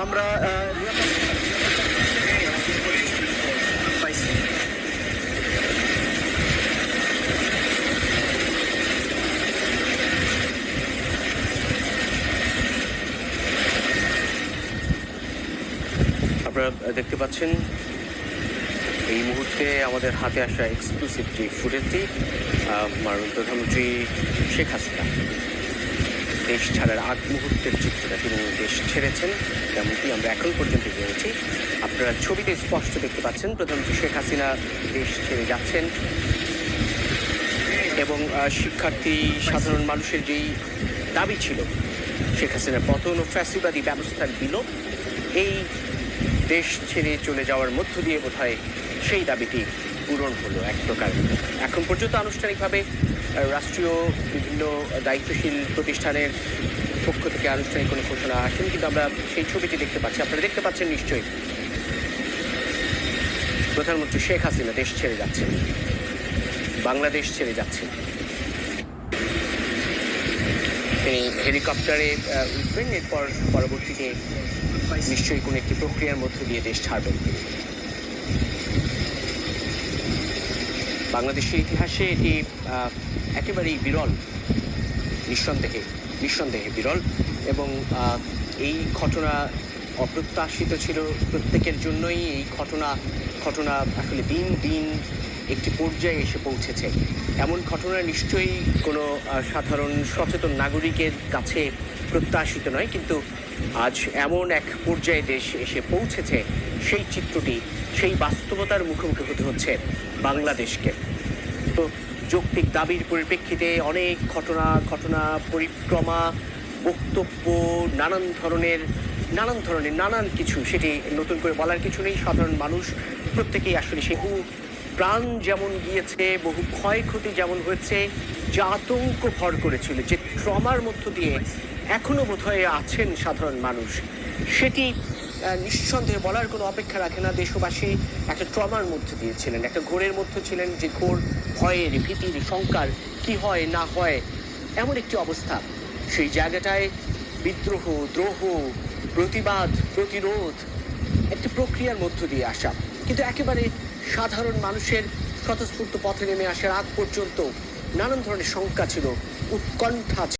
আমরা আপনারা দেখতে পাচ্ছেন, এই মুহূর্তে আমাদের হাতে আসা এক্সক্লুসিভ যে ফুটেজটি মাননীয় প্রধানমন্ত্রী শেখ হাসিনা। দেশ ছাড়ার আগ মুহূর্তের চিত্রটা তিনি দেশ ছেড়েছেন। তেমনটি আমরা এখন পর্যন্ত জেনেছি। আপনারা ছবিতে স্পষ্ট দেখতে পাচ্ছেন, প্রধানমন্ত্রী শেখ হাসিনা দেশ ছেড়ে যাচ্ছেন। এবং শিক্ষার্থী, সাধারণ মানুষের যেই দাবি ছিল, শেখ হাসিনার পতন ও ফ্যাসিবাদী ব্যবস্থার বিলোপ, এই দেশ ছেড়ে চলে যাওয়ার মধ্য দিয়ে বোধহয় সেই দাবিটি পূরণ হলো এক প্রকার। এখন পর্যন্ত আনুষ্ঠানিকভাবে রাষ্ট্রীয় বিভিন্ন দায়িত্বশীল প্রতিষ্ঠানের পক্ষ থেকে আনুষ্ঠানিক কোনো ঘোষণা আসেনি, কিন্তু আমরা সেই ছবিটি দেখতে পাচ্ছি। আপনারা দেখতে পাচ্ছেন নিশ্চয়ই। প্রধানমন্ত্রী শেখ হাসিনা দেশ ছেড়ে যাচ্ছেন। বাংলাদেশ ছেড়ে যাচ্ছেন। তিনি হেলিকপ্টারে উঠবেন, এরপর পরবর্তীতে নিশ্চয়ই কোনো একটি প্রক্রিয়ার মধ্য দিয়ে দেশ ছাড়বেন তিনি। বাংলাদেশের ইতিহাসে এটি একেবারেই বিরল, নিঃসন্দেহে নিঃসন্দেহে বিরল এবং এই ঘটনা অপ্রত্যাশিত ছিল প্রত্যেকের জন্যই। এই ঘটনা ঘটনা আসলে দিন দিন একটি পর্যায়ে এসে পৌঁছেছে। এমন ঘটনা নিশ্চয়ই কোনো সাধারণ সচেতন নাগরিকের কাছে প্রত্যাশিত নয়, কিন্তু আজ এমন এক পর্যায়ে দেশ এসে পৌঁছেছে, সেই চিত্রটি, সেই বাস্তবতার মুখোমুখি হতে হচ্ছে বাংলাদেশকে। তো যৌক্তিক দাবির পরিপ্রেক্ষিতে অনেক ঘটনা ঘটনা, পরিক্রমা, বক্তব্য, নানান ধরনের নানান ধরনের, নানান কিছু, সেটি নতুন করে বলার কিছু নেই। সাধারণ মানুষ প্রত্যেকেই আসলে সে প্রাণ যেমন গিয়েছে, বহু ক্ষয়ক্ষতি যেমন হয়েছে, যে আতঙ্ক ভর করেছিল যে ট্রমার মধ্য দিয়ে এখনও বোধহয় আছেন সাধারণ মানুষ। সেটি নিঃসন্দেহে বলার কোনো অপেক্ষা রাখে না। দেশবাসী একটা ট্রমার মধ্যে দিয়েছিলেন, একটা ঘোরের মধ্যে ছিলেন যে ঘোর ভয়ের, ভীতির, শঙ্কার কি হয়, না হয়, এমন একটি অবস্থা। সেই জায়গাটায় বিদ্রোহ, দ্রোহ, প্রতিবাদ, প্রতিরোধ একটি প্রক্রিয়ার মধ্য দিয়ে আসা। কিন্তু একেবারে সাধারণ মানুষের স্বতঃস্ফূর্ত পথে নেমে আসার আগ পর্যন্ত নানান ধরনের শঙ্কা ছিল, উৎকণ্ঠা